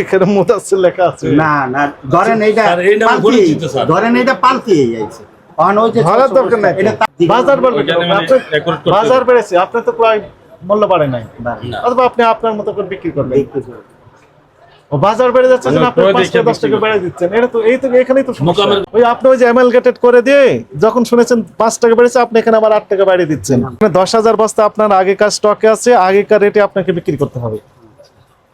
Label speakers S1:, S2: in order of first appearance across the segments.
S1: এখানে মুদাসির লেখা আছে।
S2: না না ধরেন এইটা
S3: এই নামে পরিচিত, স্যার।
S2: ধরেন এইটা যাইছে
S1: বাজার বাড়বে
S3: ওইখানে
S1: কেন? আপনার-
S3: record করতে
S1: বাজার বেড়েছে আপনার তো প্রায় মূল্য বাড়ে নাই। অথবা আপনি আপনার মতো করে বিক্রি করবেন।
S2: দেখতে পাবেন।
S1: ও বাজার বেড়ে যাচ্ছে আপনি
S3: ক্রয়
S1: পাঁচ
S3: দেখে
S1: টাকা দশ টাকা বেড়ে দিচ্ছেন। এটা তো এই তো এখানেই তো ওই আপনি ওই যে অ্যামালগেটেড করে দিয়ে যখন শুনেছেন পাঁচ টাকা বেড়েছে আপনি এখানে আবার আট টাকা বাড়িয়ে দিচ্ছেন। মানে দশ হাজার বস্তা আপনার আগেকার স্টকে আছে আগেকার রেটে আপনাকে বিক্রি করতে হবে।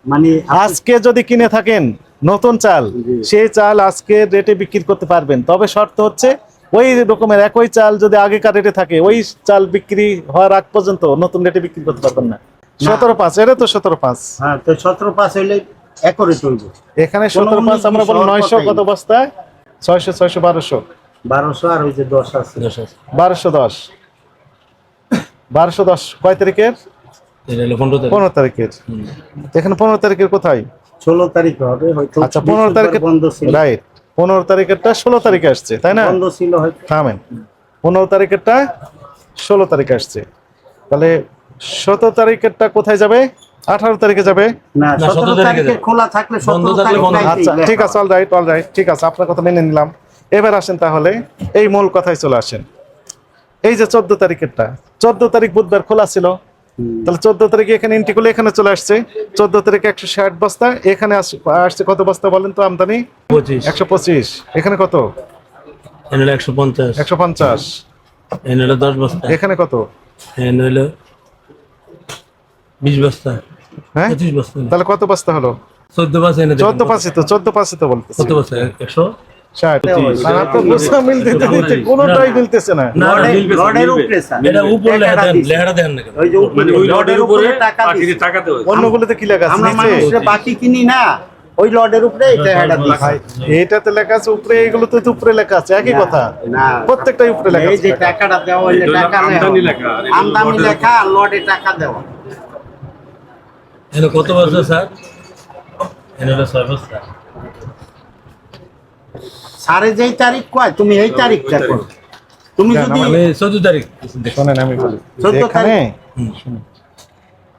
S2: মানে
S1: আজকে যদি কিনে থাকেন নতুন চাল সেই চাল আজকে রেটে বিক্রি করতে পারবেন। তবে শর্ত হচ্ছে ওই রকমের একই চাল যদি আগেকার রেটে থাকে ওই চাল বিক্রি হওয়ার আগ পর্যন্ত নতুন রেটে বিক্রি করতে পারবেন না। সতেরো পাঁচ এটা তো সতেরো পাঁচ।
S2: হ্যাঁ তো সতেরো পাস হইলে
S1: এখানে সতেরো পাঁচ আমরা বলি নয়শো কত
S2: না।
S1: বস্তায়? ছয়শো ছয়শো বারোশো।
S2: বারোশো আর ওই যে দশ আছে।
S1: বারোশো দশ। বারোশো দশ। কয় তারিখের?
S3: পনেরো
S1: তারিখের। এখানে পনেরো তারিখের কোথায়?
S2: ষোলো তারিখ হবে হয়তো
S1: আচ্ছা পনেরো
S2: বৃহস্পতিবার
S1: তারিখে
S2: বন্ধ ছিল।
S1: রাইট। পনেরো তারিখেরটা ষোলো তারিখে আসছে তাই না?
S2: বন্ধ ছিল হয়তো।
S1: থামেন। পনেরো তারিখেরটা ষোলো তারিখে আসছে। তাহলে সতেরো তারিখেরটা কোথায় যাবে? আঠারো তারিখে যাবে?
S2: না
S3: না,
S2: সতেরো
S3: 17 তারিখে
S2: তারিখে
S3: যাবে।
S2: খোলা থাকলে
S3: বন্ধ
S2: সতেরো
S3: থাকলে
S2: তারিখ
S3: বন্ধ।
S2: রাইতেই
S1: আচ্ছা ঠিক আছে অল রাইট অল রাইট ঠিক আছে আপনার কথা মেনে নিলাম। এবার আসেন তাহলে এই মূল কথায় চলে আসেন। এই যে চোদ্দ তারিখেরটা চোদ্দ তারিখ বুধবার খোলা ছিল। তাহলে চোদ্দ তারিখে এখানে এন্ট্রি করলে এখানে চলে আসছে। চোদ্দ তারিখে একশো ষাট বস্তা। এখানে আসছে কত বস্তা বলেন তো আমদানি? একশো পঁচিশ। এখানে কত?
S3: এনে হলো একশো পঞ্চাশ।
S1: একশো পঞ্চাশ।
S3: দশ বস্তা।
S1: এখানে কত?
S3: বিশ বস্তা।
S1: হ্যাঁ?
S3: বস্তা।
S1: তাহলে কত বস্তা হলো?
S3: চোদ্দ এনে
S1: চোদ্দ পাঁচে তো চোদ্দ পাঁচে তো বলতেছে।
S3: কত বস্তা? একশো?
S1: কোনোটাই মিলতেছে না।
S4: মানে ওই
S2: লর্ডের উপরে টাকা
S4: পার্টিতে
S2: দিছে।
S4: টাকা দেওয়া
S1: অন্যগুলোতে কি লেখা আছে?
S2: বাকি কিনি না। ওই লর্ডের উপরে দিছে
S1: ভাই, এইটাতে লেখা আছে উপরে তো উপরে লেখা আছে একই কথা। প্রত্যেকটাই উপরে লেখা আছে।
S2: টাকাটা দেওয়া হইলে
S4: এটা হলো
S2: টাকা
S4: আমদানি লেখা,
S2: লর্ডে টাকা দেওয়া।
S3: এনে কত বস্তা স্যার? এনে হলো ছয় বস্তা
S2: সাড়ে যেই তারিখ কয়? তুমি এই তারিখটা করো। তুমি
S1: না,
S2: যদি
S3: আমি চোদ্দ তারিখ।
S1: শোনেন আমি বলি।
S2: চোদ্দ
S1: এখানে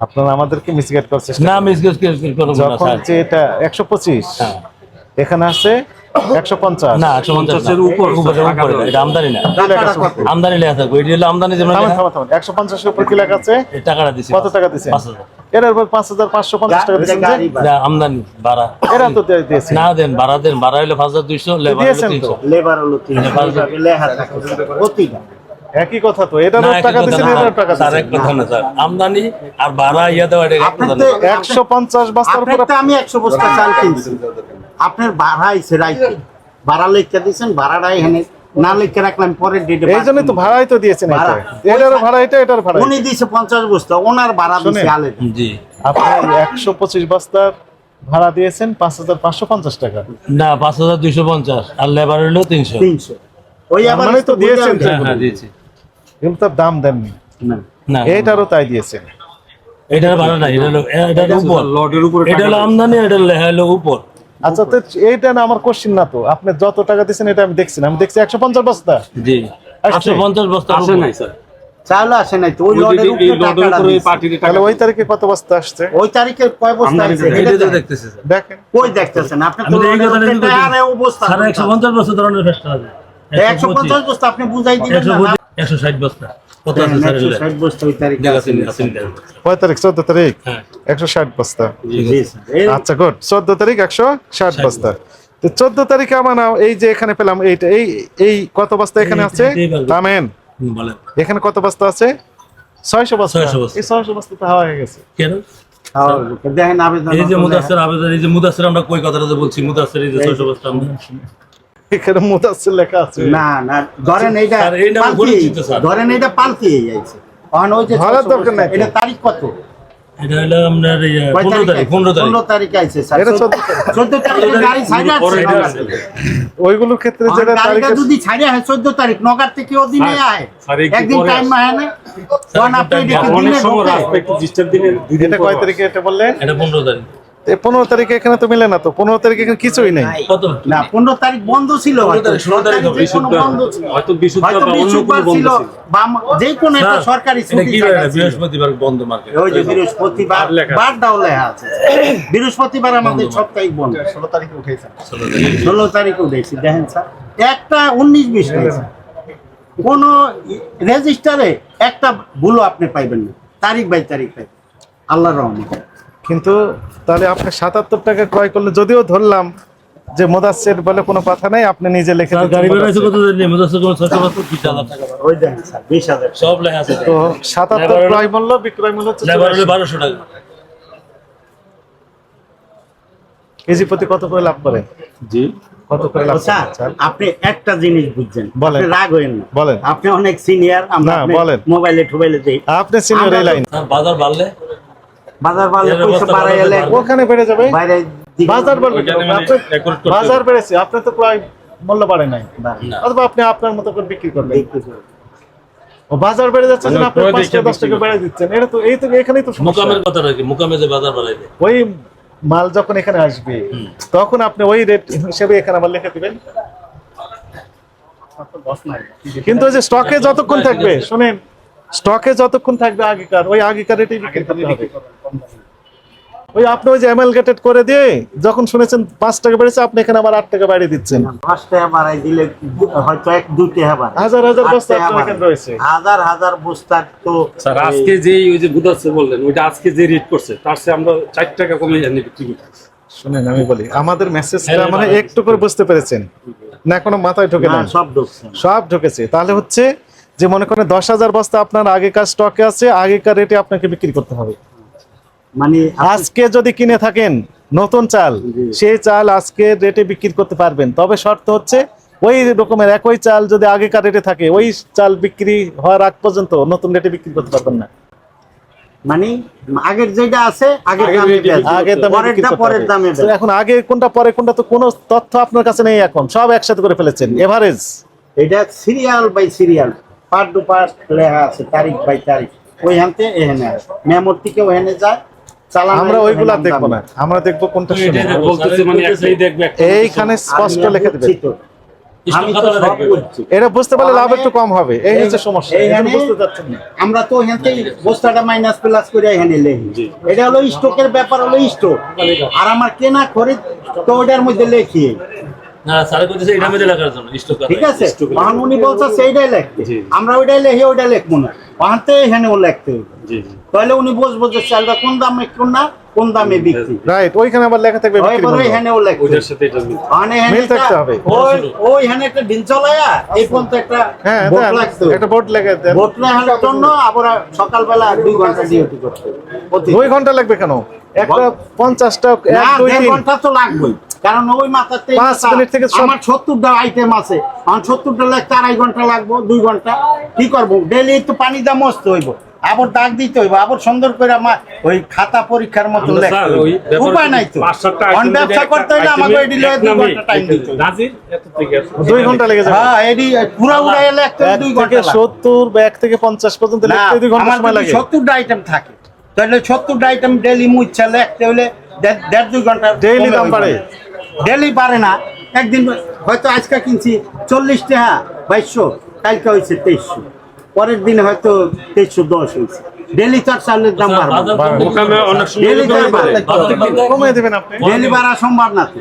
S1: আপনারা আমাদেরকে মিসগাইড করার চেষ্টা
S3: না মিস গেস করব না
S1: যখন যে এটা একশো পঁচিশ
S3: হ্যাঁ।
S1: এখানে আছে একশো পঞ্চাশ।
S3: না একশো পঞ্চাশের
S4: উপর,
S3: এটা আমদানি না। আমদানি লেখা থাকবে। এটি হলো আমদানি যেমন
S1: একশো পঞ্চাশের উপর কি লেখা আছে?
S3: টাকাটা দিছি।
S1: কত টাকা দিছে এর উপর পাঁচ হাজার পাঁচশো পঞ্চাশ টাকা দিচ্ছেন যে?
S2: গাড়ি
S3: এটা আমদানি ভাড়া।
S1: এরা তো দিয়েছে।
S3: না দেন ভাড়া দেন ভাড়া হলো পাঁচ হাজার দুইশো লেবার হলো তিনশো।
S2: লেবার হলো তিন এইভাবে লেখা থাকে। প্রতিটা।
S1: একই কথা তো এটারও
S3: না, একই
S1: টাকা
S3: কথা
S1: দিচ্ছেন টাকা
S3: স্যার, এক কথা না, স্যার। আমদানি আর ভাড়া ইয়া দেওয়া এটা।
S1: একশো পঞ্চাশ বস্তার উপর
S2: আমি একশো বস্তা চাল কিনছি। আপনার ভাড়া আইছে রাইতে ভাড়া লেখা দিয়েছেন ভাড়াটা এখানে না লেখা রাখলাম পরের ডেটে
S1: এই জন্যই তো ভাড়াই তো দিয়েছেন এটা
S2: ভাড়া।
S1: এটা এটার ভাড়া।
S2: উনি দিয়েছে পঞ্চাশ বস্তা ওনার ভাড়া দিয়েছে। আলাদা
S3: জি।
S1: আপনি একশো পঁচিশ বস্তার ভাড়া দিয়েছেন পাঁচ হাজার পাঁচশো পঞ্চাশ টাকা।
S3: না পাঁচ হাজার দুইশো পঞ্চাশ আর লেবার হলো তিনশো।
S2: তিনশো। ওই
S1: মানে তো দিয়েছেন।
S3: হ্যাঁ হ্যাঁ দিয়েছি।
S1: এগুলো তার দাম দেননি।
S2: না।
S3: না।
S1: এইটারও তাই দিয়েছেন।
S3: এটার ভাড়া নাই এটা হলো এটা উপর।
S4: লটের উপরে
S3: এটা হলো আমদানি এটা হলো উপর।
S1: আচ্ছা তো এইটা না আমার কোশ্চিন না তো। আপনি যত টাকা দিয়েছেন এটা আমি দেখছি না। আমি দেখছি একশো পঞ্চাশ বস্তা।
S3: জি। একশো পঞ্চাশ বস্তা
S4: আসে নাই স্যার।
S2: চাল আসে নাই তো ওই উপরে
S4: টাকা
S1: তাহলে ওই তারিখে কত বস্তা আসছে?
S2: ওই তারিখে কয় বস্তা এটা
S3: তো।
S2: দেখেন। কই দেখতেছেন? আপনি তো
S3: এই
S2: আর অবস্থা
S3: পঞ্চাশ বস্তা ধরনের ফেসটা আছে
S2: একশো পঞ্চাশ বস্তা আপনি বুঝাই দিবেন না
S3: বস্তা। কত আছে স্যার
S2: একশো ষাট বস্তা ওই তারিখে
S3: দেখ
S2: আছে।
S3: আসেন। আসেন দেখ।
S1: কয় তারিখ? চোদ্দ তারিখ? একশো ষাট বস্তা।
S2: জি, স্যার। এই-
S1: আচ্ছা গুড। চোদ্দ তারিখ একশো ষাট বস্তা। তো চোদ্দ তারিখে আমার এই যে এখানে পেলাম এইটা এই এই কত বস্তা এখানে আছে? থামেন এখানে কত বস্তা আছে? ছয়শো বস্তা। এই ছয়শো বস্তা তো হয়ে গেছে।
S3: কেন?
S2: দেখেন আবেদন
S3: এই যে মুদাসের আবেদন এই যে মুদাসের আমরা কই কথাটা বলছি? মুদাসের এই যে ছয়শো বস্তা আমরা
S1: এখানে মুদাসির লেখা আছে।
S2: না না ধরেন এইটা
S3: স্যার, এই নামে
S2: পাল্টি
S3: পরিচিত, স্যার।
S2: ধরেন এইটা পাল্টি যাইছে কারণ ওই যে
S1: ধরার দরকার নাই
S2: এটা তারিখ কত?
S3: এটা হলো আপনার পনেরো তারিখ পনেরো তারিখ
S2: পনেরো তারিখ। আইছে স্যার।
S1: এটা 14 তারিখ।
S2: গাড়ি ছাড়া আছে।
S1: ওইগুলোর ক্ষেত্রে যেটা
S2: গাড়িটা যদি ছাড়া হয় চোদ্দ তারিখ নগার থেকে ও দিনে আয়। একদিন টাইম
S4: আসে।
S2: হয় না। কারণ আপনি এটা
S3: time
S2: দিনে
S4: সময়
S2: ঢোকে।
S4: একটু ডিস্টার্ব দিনে দুই দিন
S1: এটা কয় তারিখে এটা বললেন?
S3: এটা পনেরো তারিখ।
S1: পনেরো তারিখে এখানে তো মিলে না তো? পনেরো তারিখে এখানে কিছুই নেই।
S2: না পনেরো তারিখ বন্ধ ছিল যে কোনো
S4: বিশুদ্ধ-
S2: বন্ধ ছিল।
S4: হয়তো বিশুদ্ধ
S2: হয়তো
S4: বা অন্য
S2: বিশুদ্ধবার
S4: কোনো বন্ধ
S2: ছিল।
S4: ছিল।
S2: বা ম- যে কোনো একটা সরকারি।
S3: বৃহস্পতিবার বন্ধ মার্কেট
S2: ওই যে বৃহস্পতিবার
S4: বার আছে।
S2: বৃহস্পতিবার আমাদের সাপ্তাহিক বন্ধ। ষোলো তারিখে উঠেছে। ষোলো তারিখে উঠেছি। দেখেন স্যার। একটা উনিশ বিশ হয়েছে। কোন রেজিস্টারে একটা ভুলও আপনি পাইবেন না। তারিখ বাই তারিখ পাইবেন। আল্লাহ রহমান
S1: কিন্তু তাহলে আপনি সাতাত্তর টাকা ক্রয় করলে যদিও ধরলাম যে মোদাসের বলে কোনো কথা নাই আপনি নিজে লিখে
S3: স্যার
S1: দিচ্ছেন
S3: গাড়ি বেড়াইছে
S1: মোদাচ্ছের।
S3: কত দিন মুদাসির কোন ছয়শো বাহাত্তর বিশ হাজার টাকা
S2: ওই দেখেন স্যার বিশ হাজার
S3: সব লেখা আছে।
S1: তো সাতাত্তর ক্রয় মূল্য বিক্রয় মূল্য হচ্ছে
S3: লেবার হলে
S1: 84
S3: বারোশো টাকা।
S1: কেজি প্রতি কত করে লাভ করেন
S4: জি।
S1: কত করে লাভ
S2: স্যার
S1: করেন স্যার?
S2: আপনি একটা জিনিস বুঝছেন।
S1: বলেন।
S2: রাগ হইেন না।
S1: বলেন।
S2: আপনি অনেক সিনিয়র আমরা
S1: বলেন।
S2: মোবাইলে টোবাইলে দেই।
S1: আপনি সিনিয়র এই লাইন
S3: বাজার বাড়লে
S2: বাজার বাড়লে পয়সা বাড়াই এলে
S1: ওখানে বেড়ে যাবে?
S2: বাইরে
S1: বাজার বাড়বে?
S4: মানে
S1: বাজার বেড়েছে আপনি তো ক্রয় মূল্য বাড়ে নাই। অথবা আপনি আপনার মতো করে বিক্রি করবেন।
S2: দেখতে পাবেন।
S1: ও বাজার বেড়ে যাচ্ছে
S4: মানে
S1: যেন আপনি
S4: ক্রয়
S1: টাকা দশ
S4: বিক্রি
S1: টাকা বেড়ে দিচ্ছেন। এটা তো এই তো এখানেই তো সমস্যা।
S3: কথা রাখি মোকামে যে বাজার বাড়াই দেয়।
S1: ওই মাল যখন এখানে আসবে তখন আপনি ওই রেট হিসেবে এখানে আবার লিখে দিবেন। কিন্তু ওই যে স্টকে যতক্ষণ থাকবে শুনেন স্টকে যতক্ষণ থাকবে আগেকার ওই আগেকার রেটেই বিক্রি করতে হবে। ওই আপনি ওই যে অ্যামালগেটেড করে দিয়ে যখন শুনেছেন পাঁচ টাকা বেড়েছে আপনি এখানে আবার আট টাকা বাড়িয়ে দিচ্ছেন।
S2: দশ টাকা বাড়াই দিলে হয়তো এক দুই টাকা বাড়ে।
S1: হাজার হাজার বস্তা এখানে রয়েছে।
S2: হাজার হাজার বস্তার তো
S4: স্যার আজকে যে ওই যে বুদাচ্ছে বললেন ওইটা আজকে যে রেট করছে তার চেয়ে আমরা চার টাকা কমে জানি বিক্রি
S1: শুনেন আমি বলি আমাদের মেসেজটা
S3: হ্যাঁ,
S1: মানে
S3: হ্যাঁ,
S1: একটু করে বুঝতে পেরেছেন। না কোনো মাথায় ঢোকে
S2: না,
S1: না
S2: সব ঢুকছে।
S1: সব ঢুকেছে। তাহলে হচ্ছে যে মনে করেন দশ হাজার বস্তা আপনার আগেকার স্টকে আছে আগেকার রেটে আপনাকে বিক্রি করতে হবে।
S2: মানে
S1: আজকে যদি কিনে থাকেন নতুন চাল সেই চাল আজকে রেটে বিক্রি করতে পারবেন। তবে শর্ত হচ্ছে ওই রকমের একই চাল যদি আগেকার রেটে থাকে ওই চাল বিক্রি হওয়ার আগ পর্যন্ত নতুন রেটে বিক্রি করতে পারবেন না।
S2: মানে আগের যেটা আছে।
S1: এখন আগে কোনটা পরে কোনটা তো কোনো তথ্য আপনার কাছে নেই এখন। সব একসাথে করে ফেলেছেন এভারেজ।
S2: এটা serial by serial part two part লেখা আছে তারিখ বাই তারিখ। ওইখানতে এখানে আসে। মেমোর থেকে ওখানে যায়
S1: আমরা ওইগুলা দেখব না। আমরা দেখব কোনটা
S4: মানে একটাই দেখবে একটা
S1: এইখানে স্পষ্ট লিখে দেবে।
S2: আমি তো
S3: খাতাটা
S2: সব
S3: দেখবে।
S2: বলছি।
S1: এটা বুঝতে পারলে লাভ একটু কম হবে। এই হচ্ছে সমস্যা।
S2: আমরা তো বস্তাটা মাইনাস প্লাস করে এখানে লেখি। এটা হলো স্টকের ব্যাপার হলো স্টক আর আমার কেনা খরিদ তো ওটার মধ্যে লেখি।
S3: না স্যার কইতেছে এটা মধ্যে লেখার জন্য স্টক
S2: ঠিক আছে? তখন বলছে সেইটাই লিখতে। আমরা ওইটাই লেখি ওইটা লিখব না। ওখানতে এখানে ও লিখতে
S4: জি জি।
S2: তাহলে উনি বুঝব যে চালটা কোন দামে কোন না কোন দামে বিক্রি।
S1: রাইট ওইখানে আবার লেখা থাকবে বিক্রি
S2: ওইভাবে এখানে ও লিখতে।
S4: ওইটার সাথে এটা মিল।
S2: ওখানে
S1: মিল থাকতে হবে।
S2: ওই ওইখানে একটা দিন চলায়া এই পর্যন্ত একটা বোট
S1: দেন,
S2: লাগতে হবে।
S1: একটা বোর্ড লেগে দেন
S2: বোট জন্য আবার সকালবেলা দুই ঘণ্টা ডিউটি করতে হবে।
S1: ঘণ্টা লাগবে কেন? একটা পঞ্চাশটা এক
S2: না,
S1: দুই
S2: দেড়
S1: তিন
S2: ঘণ্টা তো লাগবেই। কারণ ওই মাথাতে
S1: পাঁচ মিনিট থেকে
S2: আমার সত্তরটা আইটেম আছে। আমার সত্তরটা লাগতে আড়াই ঘণ্টা লাগবো দুই ঘণ্টা। কি করব? ডেলি তো পানি দাম মস্ত হইব। আবার ডাক দিতে হইব আবার সুন্দর করে আমার ওই খাতা পরীক্ষার মতো উপায় নাই তো। ব্যবসা করতে হইলে আমাকে দুই ঘণ্টা টাইম দিতে।
S1: দুই ঘণ্টা লেগে যাবে।
S2: হ্যাঁ এডি পুরা উড়াই লিখতে দুই ঘণ্টা
S1: সত্তর বা এক থেকে পঞ্চাশ পর্যন্ত লিখতে দুই
S2: ঘণ্টা
S1: সময় লাগে।
S2: সত্তরটা আইটেম থাকে তাহলে সত্তরটা আইটেম ডেলি মুচ্ছা লিখতে হলে দেড় দুই ঘণ্টা
S1: Daily দাম বাড়ে।
S2: ডেলি পারে না। একদিন হয়তো আজকে কিনছি চল্লিশ টাকা বাইশশো কালকে হয়েছে তেইশশো। পরের দিন হয়তো তেইশশো দশ হয়েছে। ডেলি চার চালের দাম ডেলি বাড়া। সম্ভব না তো।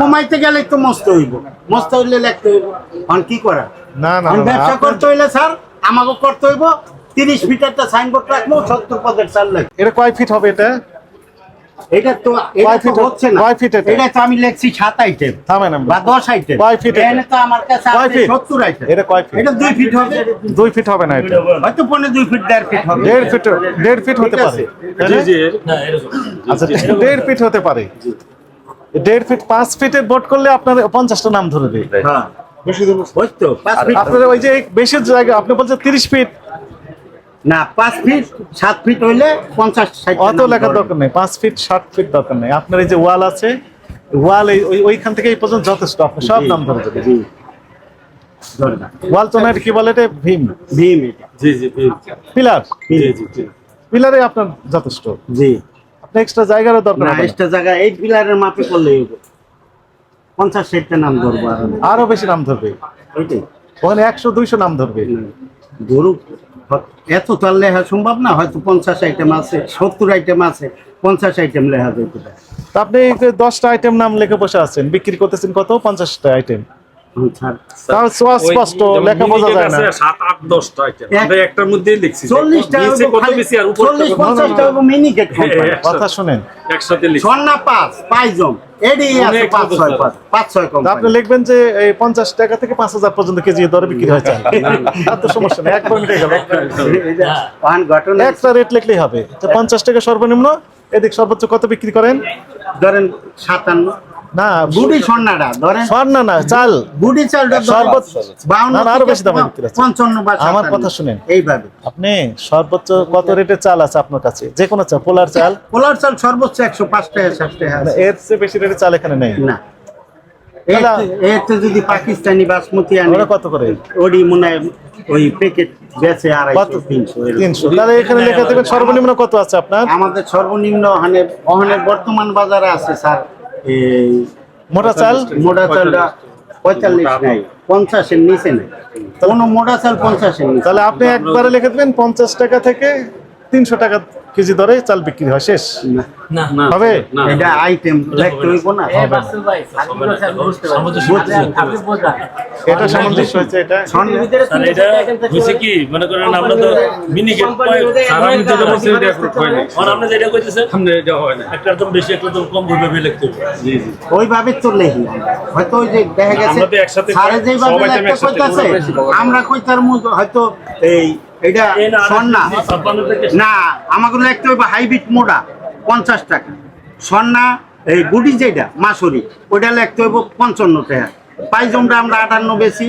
S2: কমাইতে গেলে তো মস্ত হইব। মস্ত হইলে লিখতে হইব। এখন কি করা?
S1: না না
S2: এখন
S1: না,
S2: ব্যবসা করতে হইলে স্যার আমাকে করতে হইব। তিরিশ ফিটারটা সাইনবোর্ড রাখব সত্তর পদের চাল লাগবে।
S1: এটা কয় ফিট হবে এটা?
S2: এটা তো এটা তো হচ্ছে না।
S1: কয় ফিট এটা?
S2: এটা তো আমি লিখছি সাত আইটেম
S1: থামেন আমরা
S2: বা দশ আইটেম
S1: কয় ফিট এটা?
S2: তো আমার কাছে
S1: কয়
S2: আছে
S1: ফিট?
S2: সত্তর আইটেম
S1: এটা কয় ফিট?
S2: এটা দুই ফিট হবে।
S1: দুই ফিট হবে না এটা।
S2: হয়তো পনেরো দুই ফিট দেড় ফিট হবে।
S1: দেড় ফিট দেড় ফিট হতে পারে।
S4: জি জি।
S3: না এরকম।
S1: আচ্ছা দেড় ফিট হতে পারে। দেড় ফিট পাঁচ ফিটের বোর্ড করলে আপনার পঞ্চাশটা নাম ধরে দেবে।
S2: হ্যাঁ। ওই তো পাঁচ ফিট
S1: আপনার ওই যে বেশি জায়গা আপনি বলছেন তিরিশ ফিট
S2: না পাঁচ ফিট সাত ফিট হইলে পঞ্চাশ
S1: অত লেখার দরকার নেই পাঁচ ফিট ষাট ফিট দরকার নেই। আপনার এই যে ওয়াল আছে ওয়াল এই ওই- ওইখান থেকে এই পর্যন্ত যথেষ্ট আপনি সব নাম ধরে দেবেন ওয়াল তো না। কি বলে এটা? ভীম।
S2: ভীম
S4: জি জি জি
S1: পিলার পিলারে আপনার যথেষ্ট।
S2: জি।
S1: আপনি এক্সট্রা জায়গারও দরকার
S2: না
S1: হবে
S2: এক্সট্রা জায়গা এই পিলারের মাপে করলেই হবে। পঞ্চাশ ষাটটা নাম ধরবো
S1: আরও বেশি নাম ধরবে। ওখানে একশো দুইশো নাম ধরবে।
S2: ধরুক। এত তো আর লেখা সম্ভব না হয়তো পঞ্চাশ আইটেম আছে সত্তর আইটেম আছে পঞ্চাশ আইটেম লেখা যেতে পারে।
S1: আপনি দশটা আইটেম নাম লিখে বসে আছেন বিক্রি করতেছেন কত? পঞ্চাশটা আইটেম
S2: হুম, স্যার
S1: তাও স্পষ্ট লেখা বোঝা যায় না।
S4: সাত আট দশটা একটার মধ্যেই লিখছি।
S2: চল্লিশটা
S1: কথা শুনেন।
S4: একসাথে
S2: পাঁচ পাইজম
S1: আপনি লিখবেন যে এই পঞ্চাশ টাকা থেকে পাঁচ হাজার পর্যন্ত কেজি দরে বিক্রি হয় চাল তার তো সমস্যা নেই একবার মিটে গেল। একটা রেট লিখলেই হবে। তো পঞ্চাশ টাকা সর্বনিম্ন এদিক সর্বোচ্চ কত বিক্রি করেন?
S2: ধরেন সাতান্ন।
S1: না
S2: বুড়ি স্বর্ণাটা ধরেন
S1: স্বর্ণ না চাল।
S2: বুড়ি চালটা
S1: সর্বোচ্চ না,
S2: আরও
S1: বেশি দামে বিক্রি।
S2: পঞ্চান্ন বা
S1: আমার কথা শুনেন।
S2: এইভাবে।
S1: আপনি সর্বোচ্চ কত রেটের চাল আছে আপনার কাছে? যে কোনো চাল পোলার চাল?
S2: পোলার চাল সর্বোচ্চ একশো পাঁচ টাকা ষাট টাকা
S1: মানে
S2: আছে।
S1: এর চেয়ে বেশি রেটের চাল এখানে নেই।
S2: না। যদি পাকিস্তানি বাসমতি আনে
S1: কত করে?
S2: ওডি মনে ওই প্যাকেট বেচে
S1: কত?
S2: আড়াইশো তিনশো
S1: তিনশো। তাহলে এখানে লেখা সর্বনিম্ন কত আছে আপনার?
S2: আমাদের সর্বনিম্ন ওখানে ওখানের বর্তমান বাজারে আছে স্যার এই
S1: মোটা চাল
S2: মোটা চালটা পঁয়তাল্লিশ নাই পঞ্চাশের নিচে নেই। কোনো মোটা চাল পঞ্চাশের নিচে
S1: তাহলে আপনি একবারে লিখে দেবেন পঞ্চাশ টাকা থেকে তিনশো টাকা কেজি দরে চাল বিক্রি হয় শেষ।
S2: না,
S3: না
S4: না
S1: হবে?
S2: এটা আইটেম না।
S1: এটা সামঞ্জস্য হয়েছে এটা।
S3: এটা হয়েছে কি? মনে করেন আমরা তো মিনি গেট
S4: বলছি
S3: যেটা
S4: এটা হয় না।
S3: একটা বেশি একটা কম
S4: জি জি।
S2: ওইভাবে তো লেখি হয়তো ওই যে দেখা গেছে
S4: আমরা তো একসাথে
S2: সারে যেভাবে কইতাছে। আমরা কইতার হয়তো এই এটা
S3: সন্না
S2: না আমাগুলো একটা হইব হাইব্রিড মোডা পঞ্চাশ টাকা। স্বর্ণা এই গুডি যেটা মাসুরি ওইটা লিখতে হইব পঞ্চান্ন টাকা। পাইজমটা আমরা আটান্ন বেশি।